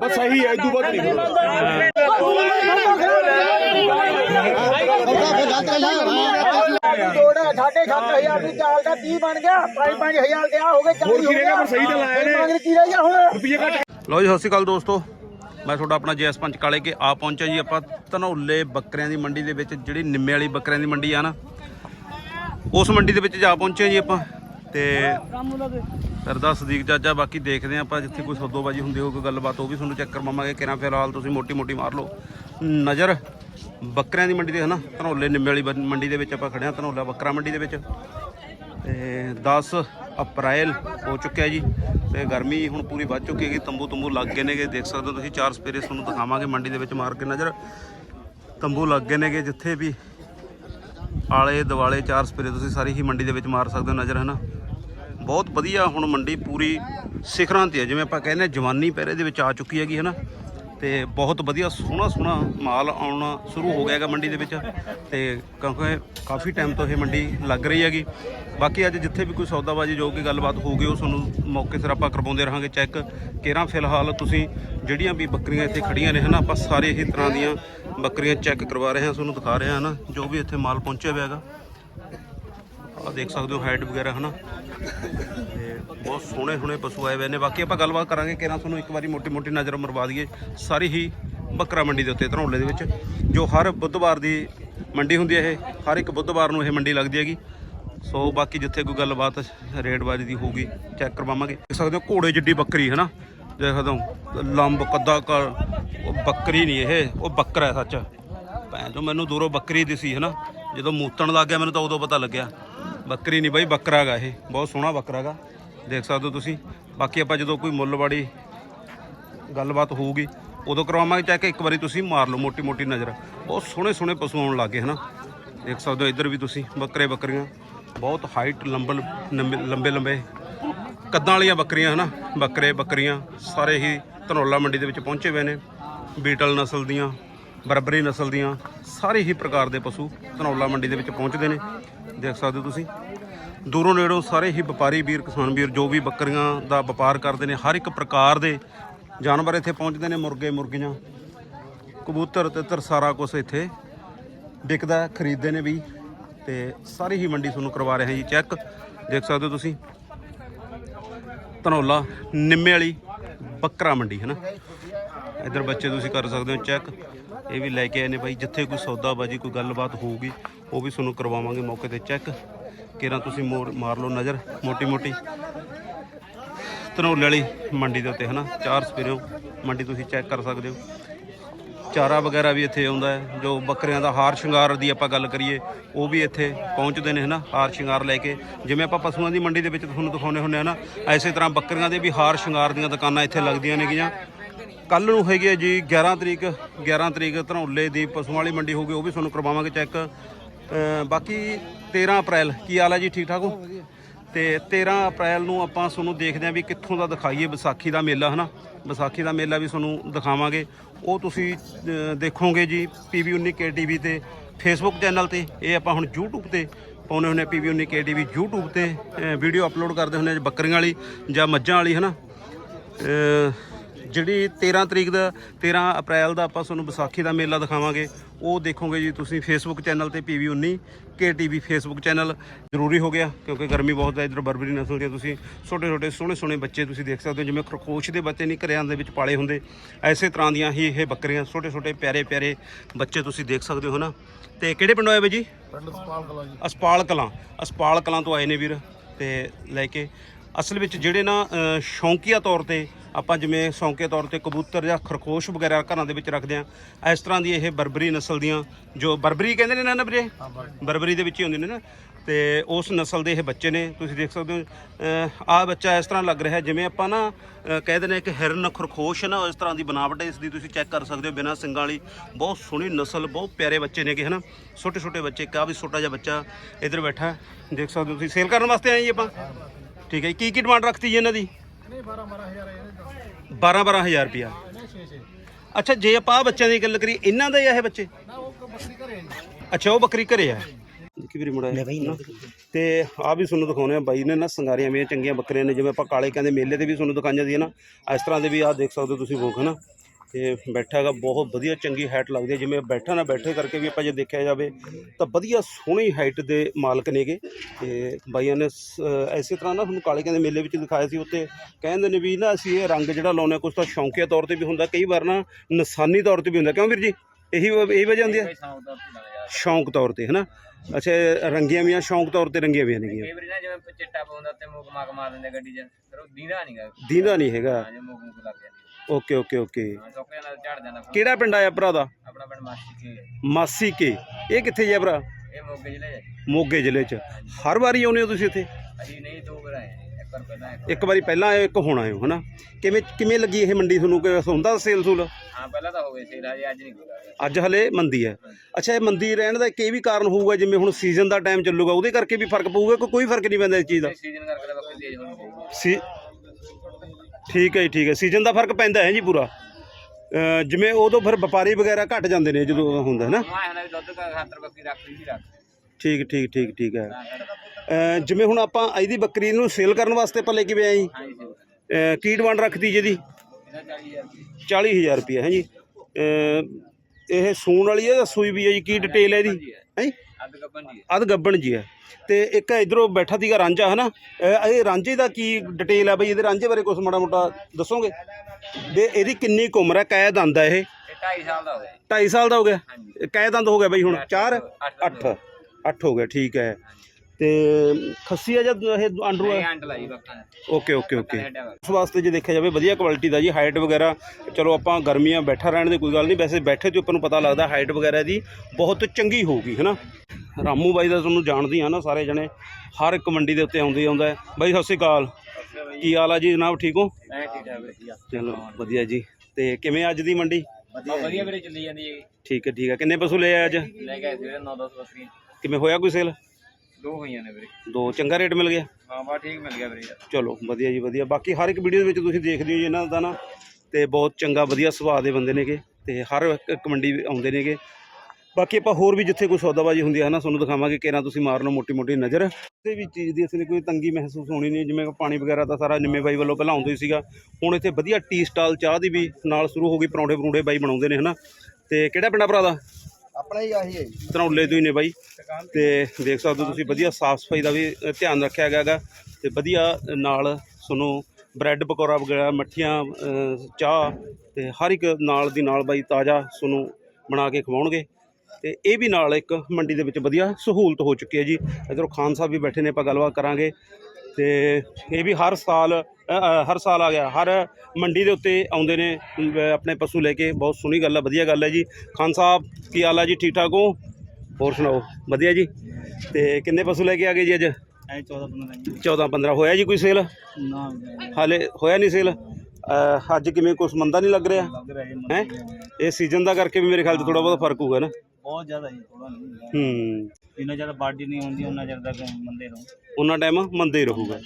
ਬਸ ਸਹੀ ਹੈ, ਇਦੋਂ ਬਾਅਦ ਨਹੀਂ ਜੋੜ ਸਾਢੇ ਸੱਤ ਦੀ ਚਾਲ ਦਾ 30 ਬਣ ਗਿਆ 5-5000 ਦੇ ਹੋ ਗਏ 40 ਹੋਰ ਕੀ ਰਹਿ ਪਰ ਸਹੀ ਤਾਂ ਲਾਇਆ ਨੇ। ਮਗਰ ਕੀ ਰਹਿ ਹੁਣ ਰੁਪਈਏ ਘੱਟ। ਲਓ ਜੀ, ਸਤਿ ਸ਼੍ਰੀ ਅਕਾਲ ਦੋਸਤੋ। ਮੈਂ ਤੁਹਾਡਾ ਆਪਣਾ ਜੈਸ ਪੰਚ ਕਾਲੇ ਕੇ ਆ ਪਹੁੰਚਿਆ ਜੀ ਆਪਾਂ ਧਨੌਲੇ ਬੱਕਰਿਆਂ ਦੀ ਮੰਡੀ ਦੇ ਵਿੱਚ, ਜਿਹੜੀ ਨਿੰਮੇ ਵਾਲੀ ਬੱਕਰਿਆਂ ਦੀ ਮੰਡੀ ਆ ਨਾ। ਉਸ ਮੰਡੀ ਦੇ ਵਿੱਚ ਜਾ ਪਹੁੰਚੇ ਜੀ ਆਪਾਂ ਤੇ ਸਰਦਾ ਸਦੀਕ ਚਾਚਾ, ਬਾਕੀ ਦੇਖਦੇ ਆ ਆਪਾਂ ਜਿੱਥੇ ਕੋਈ ਸੌਦੋਬਾਜੀ ਹੁੰਦੀ ਹੋ ਕੋਈ ਗੱਲਬਾਤ, ਉਹ ਵੀ ਤੁਹਾਨੂੰ ਚੱਕਰ ਕਰਵਾਵਾਂਗੇ। ਕਿਰਾਂ ਫਿਲਹਾਲ ਤੁਸੀਂ ਮੋਟੀ ਮੋਟੀ ਮਾਰ ਲਓ। ਨਜ਼ਰ ਬੱਕਰਿਆਂ ਦੀ ਮੰਡੀ ਦੇ ਹਨਾ ਧਨੌਲੇ ਨਿੰਮੇ ਵਾਲੀ ਬੰ- ਮੰਡੀ ਦੇ ਵਿੱਚ ਆਪਾਂ ਖੜੇ ਆ ਧਨੌਲਾ ਬੱਕਰਾ ਮੰਡੀ ਦੇ ਵਿੱਚ। ਤੇ 10 ਅਪ੍ਰੈਲ ਹੋ ਚੁੱਕਿਆ ਜੀ, ਤੇ ਗਰਮੀ ਹੁਣ ਪੂਰੀ ਵੱਧ ਚੁੱਕੀ ਹੈਗੀ, ਤੰਬੂ ਤੰਬੂ ਲੱਗ ਗਏ ਨੇਗੇ, ਦੇਖ ਸਕਦੇ ਹੋ ਤੁਸੀਂ, ਚਾਰ ਸਪੇਰੇ ਤੁਹਾਨੂੰ ਦਿਖਾਵਾਂਗੇ ਮੰਡੀ ਦੇ ਵਿੱਚ ਮਾਰ ਕੇ ਨਜ਼ਰ। ਤੰਬੂ ਲੱਗ ਗਏ ਨੇਗੇ ਜਿੱਥੇ ਵੀ ਆਲੇ ਦਿਵਾਲੇ ਚਾਰ ਸਪੇਰੇ ਤੁਸੀਂ ਸਾਰੀ ਹੀ ਮੰਡੀ ਦੇ ਵਿੱਚ ਮਾਰ ਸਕਦੇ ਹੋ ਨਜ਼ਰ ਹਨਾ ਬਹੁਤ ਵਧੀਆ ਹੁਣ ਮੰਡੀ ਪੂਰੀ ਸਿਖਰਾਂ ਤੇ ਹੈ ਜਿਵੇਂ ਆਪਾਂ ਕਹਿੰਦੇ ਹਾਂ, ਜਵਾਨੀ ਪਹਿਰੇ ਦੇ ਵਿੱਚ ਆ ਚੁੱਕੀ ਹੈਗੀ, ਹਨਾ? ਤੇ ਬਹੁਤ ਵਧੀਆ ਸੋਹਣਾ ਸੋਹਣਾ ਮਾਲ ਆਉਣਾ ਸ਼ੁਰੂ ਹੋ ਗਿਆ ਹੈਗਾ ਮੰਡੀ ਦੇ ਵਿੱਚ। ਤੇ ਕਿਉਂਕਿ ਕਾਫੀ ਟਾਈਮ ਤੋਂ ਇਹ ਮੰਡੀ ਲੱਗ ਰਹੀ ਹੈਗੀ। ਬਾਕੀ ਅੱਜ ਜਿੱਥੇ ਵੀ ਕੋਈ ਸੌਦਾਬਾਜੀ ਜੋ ਕਿ ਗੱਲਬਾਤ ਹੋਊਗੀ ਉਹ ਤੁਹਾਨੂੰ ਮੌਕੇ ਸਿਰ ਆਪਾਂ ਕਰਵਾਉਂਦੇ ਰਹਾਂਗੇ ਚੈੱਕ। ਕੇਰਾਂ ਫਿਲਹਾਲ ਤੁਸੀਂ ਜਿਹੜੀਆਂ ਵੀ ਬੱਕਰੀਆਂ ਇੱਥੇ ਖੜੀਆਂ ਨੇ, ਹਨਾ? ਆਪਾਂ ਸਾਰੇ ਹੀ ਤਰ੍ਹਾਂ ਦੀਆਂ ਬੱਕਰੀਆਂ ਚੈੱਕ ਕਰਵਾ ਰਹੇ ਹਾਂ, ਤੁਹਾਨੂੰ ਦਿਖਾ ਰਹੇ ਹਾਂ ਨਾ ਜੋ ਵੀ ਇੱਥੇ ਮਾਲ ਪਹੁੰਚਿਆ ਹੋਇਆ ਹੈਗਾ। ਆ ਦੇਖ ਸਕਦੇ ਹੋ ਹਾਈਟ ਵਗੈਰਾ, ਹਨਾ? ਤੇ ਬਹੁਤ ਸੋਹਣੇ ਸੋਹਣੇ ਪਸ਼ੂ ਆਏ ਹੋਏ ਨੇ। ਬਾਕੀ ਆਪਾਂ ਗੱਲਬਾਤ ਕਰਾਂਗੇ, ਕਿਹਨਾਂ ਤੁਹਾਨੂੰ ਇੱਕ ਵਾਰੀ ਮੋਟੀ ਮੋਟੀ ਨਜ਼ਰ ਮਰਵਾ ਦਈਏ। ਸਾਰੀ ਹੀ ਬੱਕਰਾ ਮੰਡੀ ਦੇ ਉੱਤੇ, ਧਰੌਲੇ ਦੇ ਵਿੱਚ, ਜੋ ਹਰ ਬੁੱਧਵਾਰ ਦੀ ਮੰਡੀ ਹੁੰਦੀ ਹੈ ਇਹ, ਹਰ ਇੱਕ ਬੁੱਧਵਾਰ ਨੂੰ ਇਹ ਮੰਡੀ ਲੱਗਦੀ ਹੈਗੀ। ਸੋ ਬਾਕੀ ਜਿੱਥੇ ਕੋਈ ਗੱਲਬਾਤ ਰੇਟਬਾਜ਼ੀ ਦੀ ਹੋਊਗੀ, ਚੈੱਕ ਕਰਵਾਵਾਂਗੇ। ਦੇਖ ਸਕਦੇ ਹੋ ਘੋੜੇ ਜਿੱਡੀ ਬੱਕਰੀ ਹੈ ਨਾ ਦੇਖ ਸਕਦੇ ਹੋ, ਲੰਬ ਕੱਦਾ ਕਰ ਉਹ ਬੱਕਰੀ ਨਹੀਂ ਇਹ, ਉਹ ਬੱਕਰਾ ਹੈ ਸੱਚ। ਭੈਣ ਜੋ ਮੈਨੂੰ ਦੂਰੋਂ ਬੱਕਰੀ ਦਿਸੀ ਹੈ ਨਾ ਜਦੋਂ ਮੂਤਣ ਲੱਗ ਗਿਆ, ਮੈਨੂੰ ਤਾਂ ਉਦੋਂ ਪਤਾ ਲੱਗਿਆ। ਬੱਕਰੀ ਨਹੀਂ ਬਾਈ, ਬੱਕਰਾ ਗਾ ਇਹ। ਬਹੁਤ ਸੋਹਣਾ ਬੱਕਰਾ ਗਾ ਦੇਖ ਸਕਦੇ ਹੋ ਤੁਸੀਂ। ਬਾਕੀ ਆਪਾਂ ਜਦੋਂ ਕੋਈ ਮੁੱਲਵਾੜੀ ਗੱਲਬਾਤ ਹੋਊਗੀ, ਉਦੋਂ ਕਰਵਾਵਾਂਗੇ ਚੈੱਕ ਇੱਕ ਵਾਰੀ ਤੁਸੀਂ ਮਾਰ ਲਓ ਮੋਟੀ ਮੋਟੀ ਨਜ਼ਰ। ਬਹੁਤ ਸੋਹਣੇ ਸੋਹਣੇ ਪਸ਼ੂ ਆਉਣ ਲੱਗੇ ਹਨਾ। ਦੇਖ ਸਕਦੇ ਹੋ ਇੱਧਰ ਵੀ ਤੁਸੀਂ, ਬੱਕਰੇ ਬੱਕਰੀਆਂ। ਬਹੁਤ ਹਾਈਟ ਲੰਬਲ ਲੰਬੇ ਲੰਬੇ ਕੱਦਾਂ ਵਾਲੀਆਂ ਬੱਕਰੀਆਂ, ਹਨਾ। ਬੱਕਰੇ ਬੱਕਰੀਆਂ ਸਾਰੇ ਹੀ ਧਨੌਲਾ ਮੰਡੀ ਦੇ ਵਿੱਚ ਪਹੁੰਚੇ ਹੋਏ ਨੇ। ਬੀਟਲ ਨਸਲ ਦੀਆਂ ਬਰਬਰੀ ਨਸਲ ਦੀਆਂ ਸਾਰੇ ਹੀ ਪ੍ਰਕਾਰ ਦੇ ਪਸ਼ੂ ਧਨੌਲਾ ਮੰਡੀ ਦੇ ਵਿੱਚ ਪਹੁੰਚਦੇ ਨੇ। ਦੇਖ ਸਕਦੇ ਹੋ ਤੁਸੀਂ। ਦੂਰੋਂ ਨੇੜੋਂ ਸਾਰੇ ਹੀ ਵਪਾਰੀ ਵੀਰ, ਕਿਸਾਨ ਵੀਰ ਜੋ ਵੀ ਬੱਕਰੀਆਂ ਦਾ ਵਪਾਰ ਕਰਦੇ ਨੇ, ਹਰ ਇੱਕ ਪ੍ਰਕਾਰ ਦੇ ਜਾਨਵਰ ਇੱਥੇ ਪਹੁੰਚਦੇ ਨੇ, ਮੁਰਗੇ, ਮੁਰਗੀਆਂ, ਕਬੂਤਰ ਤਿੱਤਰ ਸਾਰਾ ਕੁਝ ਇੱਥੇ ਵਿਕਦਾ, ਖਰੀਦਦੇ ਨੇ ਵੀ ਤੇ ਸਾਰੀ ਹੀ ਮੰਡੀ ਤੁਹਾਨੂੰ ਕਰਵਾ ਰਹੇ ਹਾਂ ਜੀ ਚੈੱਕ। ਦੇਖ ਸਕਦੇ ਹੋ ਤੁਸੀਂ। ਧਨੌਲਾ, ਨਿੰਮੇ ਵਾਲੀ ਬੱਕਰਾ ਮੰਡੀ, ਹੈ ਨਾ? ਇੱਧਰ ਬੱਚੇ ਤੁਸੀਂ ਕਰ ਸਕਦੇ ਹੋ ਚੈੱਕ। ਇਹ ਵੀ ਲੈ ਕੇ ਆਏ ਨੇ ਬਾਈ, ਜਿੱਥੇ ਕੋਈ ਸੌਦਾਬਾਜੀ, ਕੋਈ ਗੱਲਬਾਤ ਹੋਊਗੀ, ਉਹ ਵੀ ਤੁਹਾਨੂੰ ਕਰਵਾਵਾਂਗੇ ਮੌਕੇ ਤੇ ਚੈੱਕ। ਕਿਰਾਂ ਤੁਸੀਂ ਮੋਰ ਮਾਰ ਲਓ ਨਜ਼ਰ ਮੋਟੀ ਮੋਟੀ ਧਨੌਲੇ ਵਾਲੀ ਮੰਡੀ ਦੇ ਉੱਤੇ, ਹਨਾ? ਚਾਰ ਸਪੇਰਿਓ ਮੰਡੀ ਤੁਸੀਂ ਚੈੱਕ ਕਰ ਸਕਦੇ ਹੋ। ਚਾਰਾ ਵਗੈਰਾ ਵੀ ਇੱਥੇ ਆਉਂਦਾ ਹੈ, ਜੋ ਬੱਕਰੀਆਂ ਦਾ ਹਾਰ ਸ਼ਿੰਗਾਰ ਦੀ ਆਪਾਂ ਗੱਲ ਕਰੀਏ, ਉਹ ਵੀ ਇੱਥੇ ਪਹੁੰਚਦੇ ਨੇ, ਹਨਾ? ਹਾਰ ਸ਼ਿੰਗਾਰ ਲੈ ਕੇ। ਜਿਵੇਂ ਆਪਾਂ ਪਸ਼ੂਆਂ ਦੀ ਮੰਡੀ ਦੇ ਵਿੱਚ ਤੁਹਾਨੂੰ ਦਿਖਾਉਂਦੇ ਹੁੰਦੇ ਆ ਨਾ ਐਸੇ ਤਰ੍ਹਾਂ ਬੱਕਰੀਆਂ ਦੇ ਵੀ ਹਾਰ ਸ਼ਿੰਗਾਰ ਦੀਆਂ ਦੁਕਾਨਾਂ ਇੱਥੇ ਲੱਗਦੀਆਂ ਨੇਗੀਆਂ ਕੱਲ ਨੂੰ ਹੈਗੀ ਹੈ ਜੀ 11 ਤਰੀਕ 11 ਤਰੀਕ ਧਨੌਲੇ ਦੀ ਪਸ਼ੂਆਂ ਵਾਲੀ ਮੰਡੀ ਹੋਊਗੀ ਉਹ ਵੀ ਤੁਹਾਨੂੰ ਕਰਵਾਵਾਂਗੇ ਚੈੱਕ ਬਾਕੀ 13 ਅਪ੍ਰੈਲ ਕੀ ਹਾਲ ਹੈ ਜੀ ਠੀਕ ਠਾਕ ਹੋ? ਤੇ 13 ਅਪ੍ਰੈਲ ਨੂੰ ਆਪਾਂ ਤੁਹਾਨੂੰ ਦੇਖਦੇ ਹਾਂ ਵੀ ਕਿੱਥੋਂ ਦਾ ਦਿਖਾਈਏ ਵਿਸਾਖੀ ਦਾ ਮੇਲਾ ਹਨਾ? ਵਿਸਾਖੀ ਦਾ ਮੇਲਾ ਵੀ ਤੁਹਾਨੂੰ ਦਿਖਾਵਾਂਗੇ। ਉਹ ਤੁਸੀਂ ਦੇਖੋਗੇ ਜੀ ਪੀਵੀ 19 ਕੇਟੀਵੀ ਤੇ ਫੇਸਬੁੱਕ ਚੈਨਲ ਤੇ ਇਹ ਆਪਾਂ ਹੁਣ YouTube ਤੇ ਪਾਉਨੇ ਹੁੰਦੇ ਪੀਵੀ 19 ਕੇਟੀਵੀ YouTube ਤੇ ਵੀਡੀਓ ਅਪਲੋਡ ਕਰਦੇ ਹੁੰਦੇ ਆ ਬੱਕਰੀਆਂ ਵਾਲੀ ਜਾਂ ਮੱਝਾਂ ਵਾਲੀ ਹਨਾ? ਅ, ਜਿਹੜੀ 13 ਤਰੀਕ ਦਾ 13 ਅਪ੍ਰੈਲ ਦਾ ਆਪਾਂ ਤੁਹਾਨੂੰ ਵਿਸਾਖੀ ਦਾ ਮੇਲਾ ਦਿਖਾਵਾਂਗੇ ਉਹ ਦੇਖੋਗੇ ਜੀ ਤੁਸੀਂ ਫੇਸਬੁੱਕ ਚੈਨਲ ਤੇ ਪੀਵੀ 19 ਕੇਟੀਵੀ ਫੇਸਬੁੱਕ ਚੈਨਲ ਜ਼ਰੂਰੀ ਹੋ ਗਿਆ ਕਿਉਂਕਿ ਗਰਮੀ ਬਹੁਤ ਹੈ ਇਧਰ ਬਰਬਰੀ ਨਸਲ ਦੇ ਤੁਸੀਂ ਛੋਟੇ ਛੋਟੇ ਸੋਹਣੇ ਸੋਹਣੇ ਬੱਚੇ ਤੁਸੀਂ ਦੇਖ ਸਕਦੇ ਹੋ ਜਿਵੇਂ ਖਰਗੋਸ਼ ਦੇ ਬੱਚੇ ਨਹੀਂ ਘਰਿਆਂ ਦੇ ਵਿੱਚ ਪਾਲੇ ਹੁੰਦੇ ਐਸੇ ਤਰ੍ਹਾਂ ਦੀਆਂ ਹੀ ਇਹ ਬੱਕਰੀਆਂ ਛੋਟੇ ਛੋਟੇ ਪਿਆਰੇ ਪਿਆਰੇ ਬੱਚੇ ਤੁਸੀਂ ਦੇਖ ਸਕਦੇ ਹੋ ਨਾ। ਤੇ ਕਿਹੜੇ ਪਿੰਡੋਂ ਆਏ ਬਾਈ ਜੀ? ਅਸਪਾਲ ਕਲਾਂ ਅਸਪਾਲ ਕਲਾਂ ਤੋਂ ਆਏ ਨੇ ਵੀਰ ਤੇ ਲੈ ਕੇ ਅਸਲ ਵਿੱਚ ਜਿਹੜੇ ਨਾ ਸ਼ੌਂਕੀਆ ਤੌਰ ਤੇ ਆਪਾਂ ਜਿਵੇਂ ਸ਼ੌਂਕੀਆ ਤੌਰ ਤੇ ਕਬੂਤਰ ਜਾਂ ਖਰਗੋਸ਼ ਵਗੈਰਾ ਘਰਾਂ ਦੇ ਵਿੱਚ ਰੱਖਦੇ ਆ ਇਸ ਤਰ੍ਹਾਂ ਦੀ ਇਹ ਬਰਬਰੀ ਨਸਲ ਦੀਆਂ ਜੋ ਬਰਬਰੀ ਕਹਿੰਦੇ ਨੇ ਨਾ ਨਾ ਵੀਰੇ? ਬਰਬਰੀ ਦੇ ਵਿੱਚ ਹੀ ਹੁੰਦੇ ਨੇ ਨਾ। ਤੇ ਉਸ ਨਸਲ ਦੇ ਇਹ ਬੱਚੇ ਨੇ ਤੁਸੀਂ ਦੇਖ ਸਕਦੇ ਹੋ ਆ ਬੱਚਾ ਇਸ ਤਰ੍ਹਾਂ ਲੱਗ ਰਿਹਾ ਜਿਵੇਂ ਆਪਾਂ ਨਾ ਅ, ਕਹਿ ਦਿੰਦੇ ਕਿ ਹਿਰਨ ਖਰਗੋਸ਼ ਨਾ ਇਸ ਤਰ੍ਹਾਂ ਦੀ ਬਨਾਵਟ ਹੈ ਇਸ ਦੀ ਤੁਸੀਂ ਚੈੱਕ ਕਰ ਸਕਦੇ ਹੋ ਬਿਨਾਂ ਸਿੰਗਾਂ ਵਾਲੀ। ਬਹੁਤ ਸੋਹਣੀ ਨਸਲ ਬਹੁਤ ਪਿਆਰੇ ਬੱਚੇ ਨੇਗੇ ਹਨਾ। ਛੋਟੇ ਛੋਟੇ ਬੱਚੇ ਕਾ ਵੀ ਛੋਟਾ ਜਿਹਾ ਬੱਚਾ ਇੱਧਰ ਬੈਠਾ। ਦੇਖ ਸਕਦੇ ਹੋ ਤੁਸੀਂ ਸੇਲ ਕਰਨ ਵਾਸਤੇ ਆਏ ਜੀ ਆਪਾਂ? ਠੀਕ ਹੈ ਕੀ ਕੀ ਡਿਮਾਂਡ ਰੱਖਤੀ ਜੀ ਇਹਨਾਂ ਦੀ? 12 12000 ਰੁਪਿਆ ਅੱਛਾ ਜੇ ਆਪਾਂ ਆਹ ਬੱਚਿਆਂ ਦੀ ਗੱਲ ਕਰੀਏ ਇਹਨਾਂ ਦਾ ਹੀ ਆ ਇਹ ਬੱਚੇ? ਅੱਛਾ ਉਹ ਬੱਕਰੀ ਘਰੇ ਆ। ਦੇਖੀ ਵੀਰੇ ਮੁੰਡਾ ਨਾ। ਤੇ ਆ ਵੀ ਤੁਹਾਨੂੰ ਦਿਖਾਉਣੇ ਆ ਬਾਈ ਨੇ ਨਾ ਸੰਗਾਰੀਆਂ ਮੇਂ ਚੰਗੀਆਂ ਬੱਕਰੀਆਂ ਨੇ ਜਿਵੇਂ ਆਪਾਂ ਕਾਲੇ ਕਹਿੰਦੇ ਮੇਲੇ ਤੇ ਵੀ ਤੁਹਾਨੂੰ ਦਿਖਾਈਆਂ ਦੀਆਂ ਨਾ ਇਸ ਤਰ੍ਹਾਂ ਦੇ ਵੀ ਆ ਦੇਖ ਸਕਦੇ ਹੋ ਤੁਸੀਂ ਬੋਕ ਹਨਾ ਤੇ ਬੈਠਾ ਹੈਗਾ ਬਹੁਤ ਵਧੀਆ ਚੰਗੀ ਹਾਈਟ ਲੱਗਦੀ ਹੈ। ਜਿਵੇਂ ਬੈਠਾ ਨਾ ਬੈਠੇ ਕਰਕੇ ਵੀ ਆਪਾਂ ਜੇ ਦੇਖਿਆ ਜਾਵੇ ਤਾਂ ਵਧੀਆ ਸੋਹਣੀ ਹਾਈਟ ਦੇ ਮਾਲਕ ਨੇਗੇ। ਤੇ ਬਾਈਆਂ ਨੇ ਐਸੇ ਤਰ੍ਹਾਂ ਨਾ ਤੁਹਾਨੂੰ ਕਾਲੇ ਕਹਿੰਦੇ ਮੇਲੇ ਵਿੱਚ ਦਿਖਾਇਆ ਸੀ ਉੱਤੇ ਕਹਿੰਦੇ ਨੇ ਵੀ ਨਾ ਅਸੀਂ ਇਹ ਰੰਗ ਜਿਹੜਾ ਲਾਉਂਦੇ ਹਾਂ ਕੁਝ ਤਾਂ ਸ਼ੌਂਕੀਆ ਤੌਰ ਤੇ ਵੀ ਹੁੰਦਾ ਕਈ ਵਾਰ ਨਾ ਨਿਸ਼ਾਨੀ ਤੌਰ ਤੇ ਵੀ ਹੁੰਦਾ। ਕਿਉਂ ਵੀਰ ਜੀ? ਇਹੀ ਇਹੀ ਵਜ੍ਹਾ ਹੁੰਦੀ ਹੈ? ਸ਼ੌਂਕ ਤੌਰ ਤੇ ਹਨਾ? ਅੱਛਾ ਰੰਗੀਆਂ ਵੀਆਂ ਸ਼ੌਂਕ ਤੌਰ ਤੇ ਰੰਗੀਆਂ ਵੀਆਂ ਨੇਗੀਆਂ। ਕਈ ਵਾਰੀ ਨਾ ਜਿਵੇਂ ਚਿੱਟਾ ਪਾਉਂਦਾ ਤੇ ਮੁੱਕ ਮਾਕ ਮਾਰ ਦਿੰਦੇ ਗੱਡੀ 'ਚ ਫਿਰ ਉਹ ਦੀਦਾ ਨਹੀਂਗਾ ਦੀਦਾ ਨਹੀਂ ਹੈਗਾ। ਹਾਂ ਜੇ ਮੁੱਕ ਮੁੱਕ ਲੱਗ ਜਾਂਦੀ ਓਕੇ ਓਕੇ ਓਕੇ। ਨਾਲ ਝੜ ਜਾਂਦਾ। ਕਿਹੜਾ ਪਿੰਡ ਆਇਆ ਭਰਾ ਦਾ? ਆਪਣਾ ਪਿੰਡ ਮਾਸੀ ਕੀ। ਹੈ ਮਾਸੀ ਕੇ। ਇਹ ਕਿੱਥੇ ਜੀ ਭਰਾ? ਇਹ ਮੋਗੇ ਜ਼ਿਲ੍ਹੇ 'ਚ। ਹੈ। ਮੋਗੇ ਜ਼ਿਲ੍ਹੇ 'ਚ। ਹਰ ਵਾਰੀ ਆਉਂਦੇ ਹੋ ਤੁਸੀਂ ਇੱਥੇ ਅਸੀਂ ਨਹੀਂ ਦੋ ਵਾਰ ਆਏ ਹਾਂ। ਇੱਕ ਵਾਰ ਪਹਿਲਾਂ ਇੱਕ ਇੱਕ ਵਾਰੀ ਪਹਿਲਾਂ ਆਏ ਇੱਕ ਹੁਣ ਆਏ ਹੋ ਹਨਾ? ਕਿਵੇਂ ਕਿਵੇਂ ਲੱਗੀ ਇਹ ਮੰਡੀ ਤੁਹਾਨੂੰ? ਕਿ ਹੁੰਦਾ ਸੇਲ ਸੂਲ? ਹਾਂ ਪਹਿਲਾਂ ਤਾਂ ਹੋ ਗਏ ਸੀ ਰਾਜੇ ਅੱਜ ਨਹੀਂ ਹੋਇਆ। ਅੱਜ ਹਲੇ ਮੰਦੀ ਹੈ। ਅੱਛਾ ਇਹ ਮੰਦੀ ਰਹਿਣ ਦਾ ਇੱਕ ਇਹ ਵੀ ਕਾਰਨ ਹੋਊਗਾ ਜਿਵੇਂ ਹੁਣ ਸੀਜ਼ਨ ਦਾ ਟਾਈਮ ਚੱਲੂਗਾ ਉਹਦੇ ਕਰਕੇ ਵੀ ਫ਼ਰਕ ਪਊਗਾ ਕਿ ਕੋਈ ਫ਼ਰਕ ਨਹੀਂ ਪੈਂਦਾ ਇਸ ਚੀਜ਼ ਦਾ? ਸੀਜ਼ਨ ਕਰਕੇ ਤਾਂ ਬੱਕਰੀ ਤੇਜ਼ ਹੋਣੀ ਚਾਹੀਦੀ। ਸੀ ਠੀਕ ਹੈ ਜੀ ਠੀਕ ਹੈ। ਸੀਜ਼ਨ ਦਾ ਫ਼ਰਕ ਪੈਂਦਾ ਹੈ ਜੀ ਪੂਰਾ। ਜਿਵੇਂ ਉਦੋਂ ਫਿਰ ਵਪਾਰੀ ਵਗੈਰਾ ਘਟ ਜਾਂਦੇ ਨੇ ਜਦੋਂ ਹੁੰਦਾ ਹੈ ਨਾ। ਮੈਂ ਆਇਆ ਵੀ ਦੁੱਧ ਦਾ ਖਾਤਰ ਬੱਕਰੀ ਰੱਖ ਲਈ ਰੱਖ ਠੀਕ ਠੀਕ ਠੀਕ ਠੀਕ ਹੈ। ਜਿਵੇਂ ਹੁਣ ਆਪਾਂ ਇਹਦੀ ਬੱਕਰੀ ਨੂੰ ਸੇਲ ਕਰਨ ਵਾਸਤੇ ਆਪਾਂ ਲੈ ਕੇ ਆਏ ਜੀ। ਹਾਂ ਜੀ ਕੀ ਡਿਮਾਂਡ ਰੱਖਦੀ ਜੀ। ਇਹਦੀ ਇਹਦਾ 40000 ਰੁਪਏ। 40000 ਰੁਪਏ ਹੈ ਜੀ। ਇਹ ਸੂਣ ਵਾਲੀ ਹੈ ਜਾਂ ਸੂਈ ਵੀ ਹੈ ਜੀ? ਕੀ ਡਿਟੇਲ ਹੈ ਇਹਦੀ? ਹੈ। ਅਧ ਗੱਬਣ ਜੀ ਹੈ। ਤੇ ਇੱਕ ਇਧਰੋਂ ਬੈਠਾ ਸੀਗਾ ਰਾਂਝਾ ਹਨਾ? ਅਹ ਇਹ ਰਾਂਝੇ ਦਾ ਕੀ ਡਿਟੇਲ ਹੈ ਬਈ? ਇਹਦੇ ਰਾਂਝੇ ਬਾਰੇ ਕੁਝ ਮਾੜਾ ਮੋਟਾ ਦੱਸੋਗੇ? ਤੇ ਇਹਦੀ ਕਿੰਨੀ ਕੁ ਉਮਰ ਹੈ? ਕੈ ਦੰਦ ਹੈ ਇਹ? ਇਹ 2.5 ਸਾਲ ਦਾ ਹੋ ਗਿਆ 2.5 ਸਾਲ ਦਾ ਹੋ ਗਿਆ? ਹਾਂਜੀ। ਕੈ ਦੰਦ ਹੋ ਗਿਆ ਬਈ ਹੁਣ? 4 ਅੱਠ 8 8 ਹੋ ਗਿਆ ਠੀਕ ਹੈ। ਤੇ ਖੱਸੀ ਆ ਜਾਂ ਇਹ ਆਂਡਰੂ ਇਹ ਹੈ ਅੰਟ ਲਾਈ ਬੱਕਾ ਓਕੇ ਓਕੇ ਓਕੇ। ਹੈਡਾ ਉਸ ਵਾਸਤੇ ਜੇ ਦੇਖਿਆ ਜਾਵੇ ਵਧੀਆ ਕੁਆਲਿਟੀ ਦਾ ਜੀ ਹਾਈਟ ਵਗੈਰਾ। ਚਲੋ ਆਪਾਂ ਗਰਮੀਆਂ ਬੈਠਾ ਰਹਿਣ ਦੀ ਕੋਈ ਗੱਲ ਨਹੀਂ। ਵੈਸੇ ਬੈਠੇ ਤੇ ਉੱਪਰ ਨੂੰ ਪਤਾ ਲੱਗਦਾ ਹਾਈਟ ਵਗੈਰਾ ਦੀ ਬਹੁਤ ਚੰਗੀ ਹੋਊਗੀ ਹੈਨਾ? ਰਾਮੂ ਬਾਈ ਦਾ ਤੁਹਾਨੂੰ ਜਾਣਦੇ ਆ ਨਾ ਸਾਰੇ ਜਣੇ। ਹਰ ਇੱਕ ਮੰਡੀ ਦੇ ਉੱਤੇ ਆਉਂਦੇ ਆਉਂਦਾ ਬਾਈ ਸਤਿ ਸ਼੍ਰੀ ਅਕਾਲ। ਕੀ ਹਾਲ ਆ ਜੀ ਜਨਾਬ ਠੀਕ ਹੋ? ਮੈਂ ਠੀਕ ਠਾਕ ਵਧੀਆ। ਚਲੋ ਵਧੀਆ ਜੀ। ਤੇ ਕਿਵੇਂ ਅੱਜ ਦੀ ਮੰਡੀ? ਵਧੀਆ ਵੀਰੇ ਚੱਲੀ ਜਾਂਦੀ ਹੈ ਠੀਕ ਹੈ ਠੀਕ ਹੈ। ਕਿੰਨੇ ਪਸ਼ੂ ਲਏ ਆ ਅੱਜ? ਲੈ ਆਏ ਸੀ 9-10 ਬੱਕਰੀਆਂ ਕਿਵੇਂ ਹੋਇਆ ਕੋਈ ਸੇਲ ਦੋ ਹੋਈਆਂ ਨੇ ਵੀਰੇ। ਦੋ ਚੰਗਾ ਰੇਟ ਮਿਲ ਗਿਆ? ਹਾਂ ਬਾ ਠੀਕ ਮਿਲ ਗਿਆ ਵੀਰੇ। ਯਾਰ ਚਲੋ ਵਧੀਆ ਜੀ ਵਧੀਆ। ਬਾਕੀ ਹਰ ਇੱਕ ਵੀਡੀਓ ਦੇ ਵਿੱਚ ਤੁਸੀਂ ਦੇਖਦੇ ਹੋ ਜੀ ਇਹਨਾਂ ਦਾ ਨਾ ਤੇ ਬਹੁਤ ਚੰਗਾ ਵਧੀਆ ਸੁਭਾਅ ਦੇ ਬੰਦੇ ਨੇਗੇ ਤੇ ਹਰ ਇੱਕ ਮੰਡੀ ਆਉਂਦੇ ਨੇਗੇ। ਬਾਕੀ ਆਪਾਂ ਹੋਰ ਵੀ ਜਿੱਥੇ ਕੋਈ ਸੌਦਾਬਾਜੀ ਹੁੰਦੀ ਹੈ ਨਾ ਤੁਹਾਨੂੰ ਦਿਖਾਵਾਂਗੇ ਕਿਹਨਾਂ ਤੁਸੀਂ ਮਾਰ ਲਓ ਮੋਟੀ ਮੋਟੀ ਨਜ਼ਰ। ਤੇ ਵੀ ਚੀਜ਼ ਦੀ ਅਸਲੀ ਕੋਈ ਤੰਗੀ ਮਹਿਸੂਸ ਹੋਣੀ ਨਹੀਂ ਜਿਵੇਂ ਪਾਣੀ ਵਗੈਰਾ ਤਾਂ ਸਾਰਾ ਨਿੰਮੇ ਬਾਈ ਵੱਲੋਂ ਪਹਿਲਾਂ ਆਉਂਦਾ ਹੀ ਸੀਗਾ। ਹੁਣ ਇੱਥੇ ਵਧੀਆ ਟੀ ਸਟਾਲ ਚਾਹ ਦੀ ਵੀ ਨਾਲ ਸ਼ੁਰੂ ਹੋ ਗਈ ਪਰੌਂਠੇ ਪਰੌਂਠੇ ਬਾਈ ਬਣਾਉਂਦੇ ਨੇ ਹਨਾ। ਤੇ ਕਿਹੜਾ ਪਿੰਡਾ ਭਰਾ ਦਾ? ਆਪਣਾ ਹੀ ਆਹੀ ਹੈ ਧਨੌਲੇ ਤੋਂ ਹੀ ਨੇ ਬਾਈ। ਤੇ ਦੇਖ ਸਕਦੇ ਹੋ ਤੁਸੀਂ, ਵਧੀਆ ਸਾਫ਼ ਸਫ਼ਾਈ ਦਾ ਵੀ ਧਿਆਨ ਰੱਖਿਆ ਗਿਆ ਹੈਗਾ। ਤੇ ਵਧੀਆ ਨਾਲ ਤੁਹਾਨੂੰ ਬ੍ਰੈਡ ਪਕੌੜਾ ਵਗੈਰਾ, ਮੱਠੀਆਂ ਚਾਹ ਤੇ ਹਰ ਇੱਕ ਨਾਲ ਦੀ ਨਾਲ ਬਾਈ ਤਾਜ਼ਾ ਤੁਹਾਨੂੰ ਬਣਾ ਕੇ ਖਵਾਉਣਗੇ। ਤੇ ਇਹ ਵੀ ਨਾਲ ਇੱਕ ਮੰਡੀ ਦੇ ਵਿੱਚ ਵਧੀਆ ਸਹੂਲਤ ਹੋ ਚੁੱਕੀ ਹੈ ਜੀ। ਇਧਰੋਂ ਖਾਨ ਸਾਹਿਬ ਵੀ ਬੈਠੇ ਨੇ, ਆਪਾਂ ਗੱਲਬਾਤ ਕਰਾਂਗੇ। ਤੇ ਇਹ ਵੀ ਹਰ ਸਾਲ ਹਰ ਸਾਲ ਆ ਗਿਆ। ਹਰ ਮੰਡੀ ਦੇ ਉੱਤੇ ਆਉਂਦੇ ਨੇ ਆਪਣੇ ਪਸ਼ੂ ਲੈ ਕੇ। ਬਹੁਤ ਸੋਹਣੀ ਗੱਲ ਹੈ ਵਧੀਆ ਗੱਲ ਹੈ ਜੀ। ਖਾਨ ਸਾਹਿਬ ਕੀ ਹਾਲ ਹੈ ਜੀ? ਠੀਕ ਠਾਕ ਹੋ? ਹੋਰ ਸੁਣਾਓ? ਵਧੀਆ ਜੀ। ਤੇ ਕਿੰਨੇ ਪਸ਼ੂ ਲੈ ਕੇ ਆ ਗਏ ਜੀ ਅੱਜ? ਐ 14 15 14 15 ਹੋਇਆ ਜੀ ਕੋਈ ਸੇਲ? ਨਾ ਹਾਲੇ ਹੋਇਆ ਨਹੀਂ ਸੇਲ? ਅੱਜ ਕਿਵੇਂ ਕੁਛ ਮੰਦਾ ਨਹੀਂ ਲੱਗ ਰਿਹਾ? ਹੈ? ਇਹ ਸੀਜ਼ਨ ਦਾ ਕਰਕੇ ਵੀ ਮੇਰੇ ਖਿਆਲ 'ਚ ਥੋੜਾ ਬਹੁਤ ਫ਼ਰਕ ਹੋਊਗਾ ਨਾ। ਬਹੁਤ ਜ਼ਿਆਦਾ ਜੀ ਥੋੜਾ ਨਹੀਂ ਹੂੰ। ਜਿੰਨਾ ਜ਼ਿਆਦਾ ਬਾਡੀ ਨਹੀਂ ਹੁੰਦੀ ਉਹਨਾਂ ਤੱਕ ਬੰਦੇ ਰਹੋ। ਉਹਨਾਂ ਟਾਈਮ ਮੰਦੇ ਹੀ ਰਹੂਗਾ।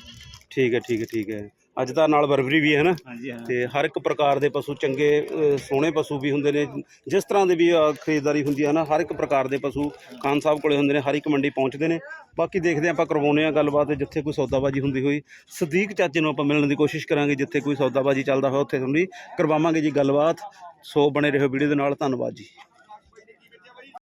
ਠੀਕ ਹੈ ਠੀਕ ਹੈ ਠੀਕ ਹੈ। ਅੱਜ ਤਾਂ ਨਾਲ ਬਰਬਰੀ ਵੀ ਹੈ ਨਾ ਹਾਂ। ਤੇ ਹਰ ਇੱਕ ਪ੍ਰਕਾਰ ਦੇ ਪਸ਼ੂ ਚੰਗੇ ਅ, ਸੋਹਣੇ ਪਸ਼ੂ ਵੀ ਹੁੰਦੇ ਨੇ। ਜਿਸ ਤਰ੍ਹਾਂ ਦੇ ਵੀ ਅ, ਖਰੀਦਦਾਰੀ ਹੁੰਦੀ ਹੈ ਨਾ ਹਰ ਇੱਕ ਪ੍ਰਕਾਰ ਦੇ ਪਸ਼ੂ ਖਾਨ ਸਾਹਿਬ ਕੋਲੇ ਹੁੰਦੇ ਨੇ ਹਰ ਇੱਕ ਮੰਡੀ ਪਹੁੰਚਦੇ ਨੇ। ਬਾਕੀ ਦੇਖਦੇ ਹਾਂ ਆਪਾਂ ਕਰਵਾਉਂਦੇ ਆ ਗੱਲਬਾਤ ਜਿੱਥੇ ਕੋਈ ਸੌਦਾਬਾਜੀ ਹੁੰਦੀ ਹੋਈ। ਸਦੀਕ ਚਾਚੇ ਨੂੰ ਆਪਾਂ ਮਿਲਣ ਦੀ ਕੋਸ਼ਿਸ਼ ਕਰਾਂਗੇ ਜਿੱਥੇ ਕੋਈ ਸੌਦਾਬਾਜੀ ਚੱਲਦਾ ਹੋਇਆ ਉੱਥੇ ਤੁਹਾਨੂੰ ਕਰਵਾਵਾਂਗੇ ਜੀ ਗੱਲਬਾਤ। ਸੋ ਬਣੇ ਰਹੋ ਵੀਡੀਓ ਦੇ ਨਾਲ ਧੰਨਵਾਦ ਜੀ।